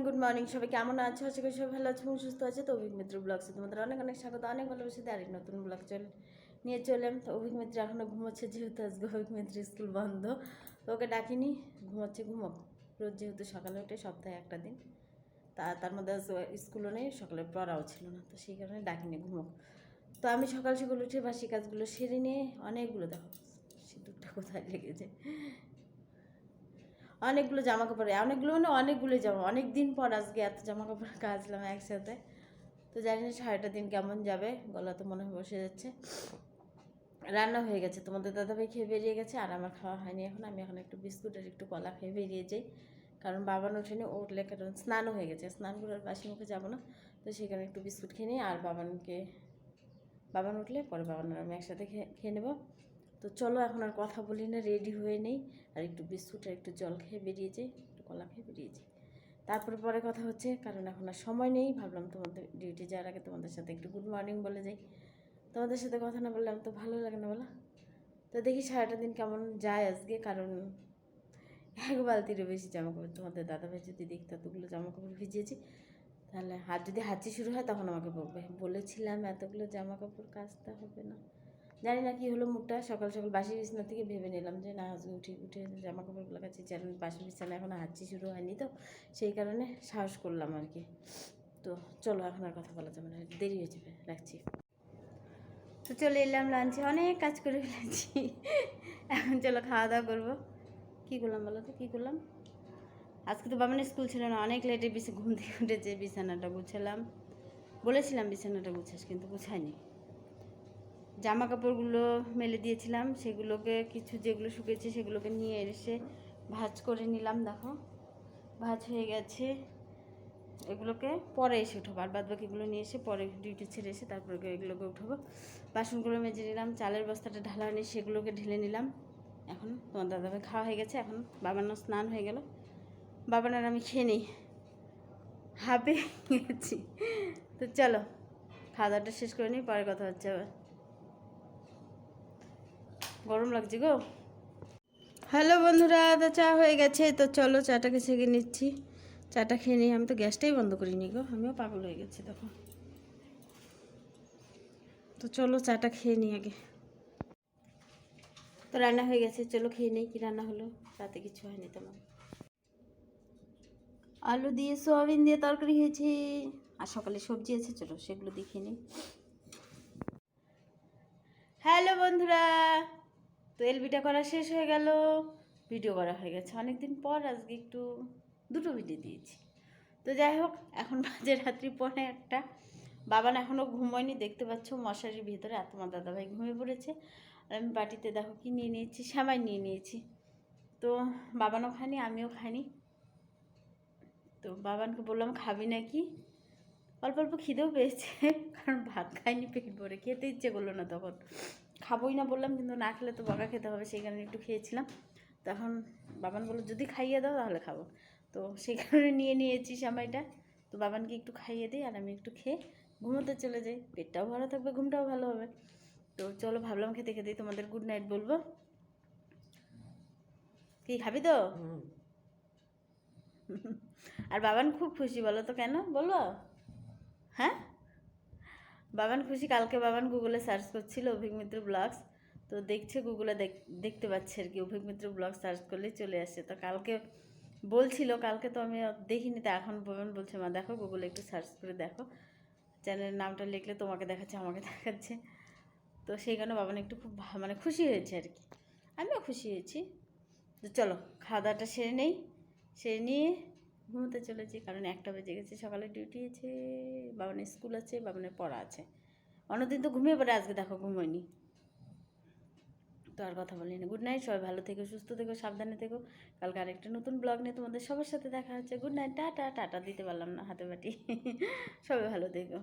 Morning good morning সবাই কেমন আছো? আশা করি সবাই ভালো আছে এবং সুস্থ আছে। তো অভিক মিত্র ব্লগসে তোমাদের অনেক অনেক স্বাগত, অনেক ভালোবাসে। আরেক নতুন ব্লগ চলে নিয়ে চললাম। তো অভিক মিত্র এখনও ঘুমোচ্ছে যেহেতু আজকে অভিক মিত্র স্কুল বন্ধ। তো ওকে ডাকিনি, ঘুমোচ্ছে ঘুমোক রোজ যেহেতু সকালে উঠে সপ্তাহে একটা দিন। তা তার মধ্যে স্কুলও নেই সকালে পড়াও ছিল না। তো সেই কারণে ডাকিনি, ঘুমোক। তো আমি সকাল সকাল উঠে বাসি কাজগুলো সেরে নিয়ে, অনেকগুলো দেখো, সিঁদুরটা কোথায় লেগেছে? অনেকগুলো জামা কাপড় অনেকগুলো মানে অনেকগুলো জামা অনেক দিন পর আজকে এত জামা কাপড় কাচলাম একসাথে। তো জানি না সারাটা দিন কেমন যাবে, গলা তো মনে হয় বসে যাচ্ছে। রান্না হয়ে গেছে, তোমাদের দাদাভাই খেয়ে বেরিয়ে গেছে, আর আমার খাওয়া হয়নি এখন, আমি এখন একটু বিস্কুট আর একটু কলা খেয়ে বেরিয়ে যাই। কারণ বাবান ওঠেনি উঠলে কারণ স্নানও হয়ে গেছে, স্নান আর বাসি মুখে যাব না। তো সেখানে একটু বিস্কুট খেয়ে নিই, আর বাবানকে, বাবান উঠলে পরে বাবান আমি একসাথে খেয়ে খেয়ে নেব। তো চলো এখন আর কথা বলি না রেডি হয়ে নেই। আর একটু বিস্কুট আর একটু জল খেয়ে বেরিয়ে যাই, একটু কলা খেয়ে বেরিয়ে যাই। তারপরে পরে কথা হচ্ছে, কারণ এখন আর সময় নেই। ভাবলাম তোমাদের ডিউটি যাওয়ার আগে তোমাদের সাথে একটু গুড মর্নিং বলে যাই। তোমাদের সাথে কথা না বললাম তো ভালো লাগে না বলা। তো দেখি সারাটা দিন কেমন যায় আজকে, কারণ এক বালতিরও বেশি জামা কাপড় তোমাদের দাদাভাই যদি দেখতো এতগুলো জামা কাপড় ভিজিয়েছি, তাহলে হাত যদি হাঁচি শুরু হয় তখন আমাকে বলবে বলেছিলাম এতগুলো জামা কাপড় কাচতে হবে না। জানি না কি হলো মুখটা সকাল সকাল বাসি বিছানা থেকে ভেবে নিলাম যে না, আজকে উঠে উঠে জামা কাপড়গুলো কাছে যেন বাসি বিছানা এখন হাঁচি শুরু হয়নি তো, সেই কারণে সাহস করলাম আর কি। তো চলো এখন আর কথা বলা যাবে না, দেরি হয়ে যাবে, রাখছি। তো চলে এলাম লাঞ্চে অনেক কাজ করে ফেলেছি। এখন চলো খাওয়া দাওয়া করব। কী করলাম বলো তো, কী করলাম? আজকে তো বাবানের স্কুল ছিল না, অনেক লেটে বিছে, ঘুম থেকে উঠেছে বিছানাটা গুছালাম। বলেছিলাম বিছানাটা গুছাস, কিন্তু গুছাইনি জামা কাপড়গুলো মেলে দিয়েছিলাম, সেগুলোকে কিছু যেগুলো শুকিয়েছে সেগুলোকে নিয়ে এসে ভাজ করে নিলাম, দেখো। ভাজ হয়ে গেছে। এগুলোকে পরে এসে উঠবো, আর বাদ বাকিগুলো নিয়ে এসে পরে ডিউটি ছেড়ে এসে তারপরে এগুলোকে উঠবো। বাসনগুলো মেজে নিলাম, চালের বস্তাটা ঢালা নিয়ে সেগুলোকে ঢেলে নিলাম। এখন তোমার দাদাভাই খাওয়া হয়ে গেছে, এখন বাবানোর স্নান হয়ে গেল। বাবানার আমি খেয়ে নিই। হাঁপে গেছি। তো চলো, খাওয়া দাওয়াটা শেষ করে নিই, পরে কথা হচ্ছে আবার। গরম লাগছে গো। হ্যালো বন্ধুরা, তো চা হয়ে গেছে, তো চলো চাটাকে ছেঁকে নিচ্ছি। চাটা খেয়ে নিই আমি তো গ্যাসটাই বন্ধ করিনি গো, আমিও পাগল হয়ে গেছি তখন তো চলো চাটা খেয়ে নিই আগে। তো রান্না হয়ে গেছে, চলো খেয়ে নেই, কি রান্না হলো? রাতে কিছু হয়নি তেমন। আলু দিয়ে সোয়াবিন দিয়ে তরকারি হয়েছে, আর সকালে সবজি আছে, চলো সেগুলো দিয়ে খেয়ে নিই। হ্যালো বন্ধুরা তো এলবিটা করা শেষ হয়ে গেল, ভিডিও করা হয়ে গেছে। অনেক দিন পর আজকে একটু দুটো ভিডিও দিয়েছি। তো যাই হোক, এখন বাজে রাত্রি পরে একটা। বাবান এখনও ঘুমোয়নি, দেখতে পাচ্ছ মশারির ভিতরে আর তোমার দাদাভাই ঘুমিয়ে পড়েছে। আর আমি বাটিতে দেখো কি নিয়ে নিয়েছি, সামাই নিয়ে নিয়েছি। তো বাবানও খায়নি, আমিও খাইনি তো বাবানকে বললাম, খাবি নাকি? অল্প অল্প খিদেও পেয়েছে, কারণ ভাত খাইনি পেট ভরে, খেতে ইচ্ছে করল না তখন। খাবোই না বললাম কিন্তু না খেলে তো বকা খেতে হবে সেই কারণে একটু খেয়েছিলাম। তখন বাবান বলল যদি খাইয়ে দাও তাহলে খাব। তো সেই কারণে নিয়ে নিয়েছি সামাইটা। তো বাবানকে একটু খাইয়ে দিই আর আমি একটু খেয়ে ঘুমোতে চলে যাই। পেটটাও ভালো থাকবে ঘুমটাও ভালো হবে। তো চলো ভাবলাম খেতে খেতেই তোমাদের গুড নাইট বলব। কি খাবি তো? আর বাবান খুব খুশি বলো তো কেন? বলো হ্যাঁ? বাবান খুশি, কালকে বাবান গুগলে সার্চ করছিল অভিক মিত্র ব্লগস তো দেখছে গুগলে দেখতে পাচ্ছে আর কি, অভিক মিত্র ব্লগ সার্চ করলেই চলে আসছে। তো কালকে বলছিল, কালকে তো আমি দেখিনি, তো এখন বাবান বলছে, মা, দেখো গুগলে একটু সার্চ করে দেখো। চ্যানেলের নামটা লিখলে তোমাকে দেখাচ্ছে, আমাকে দেখাচ্ছে। তো সেই কারণে বাবান একটু খুব মানে খুশি হয়েছে আর কি। আমিও খুশি হয়েছি। তো চলো খাওয়া দাওয়াটা সেরে নেই। সেরে নিয়ে ঘুমোতে চলেছি, কারণ একটা বেজে গেছে, সকালে ডিউটি আছে, বাবানের স্কুল আছে, বাবানের পড়া আছে। অন্যদিন তো ঘুমিয়ে পড়ে, আজকে দেখো ঘুমোয়নি। তো আর কথা বলিনি গুড নাইট সবাই ভালো থেকো, সুস্থ থেকো, সাবধানে থেকো। কালকে আরেকটা নতুন ব্লগ নিয়ে তোমাদের সবার সাথে দেখা হচ্ছে। গুড নাইট টাটা টাটা, দিতে পারলাম না হাতে বাটি। সবাই ভালো থেকো।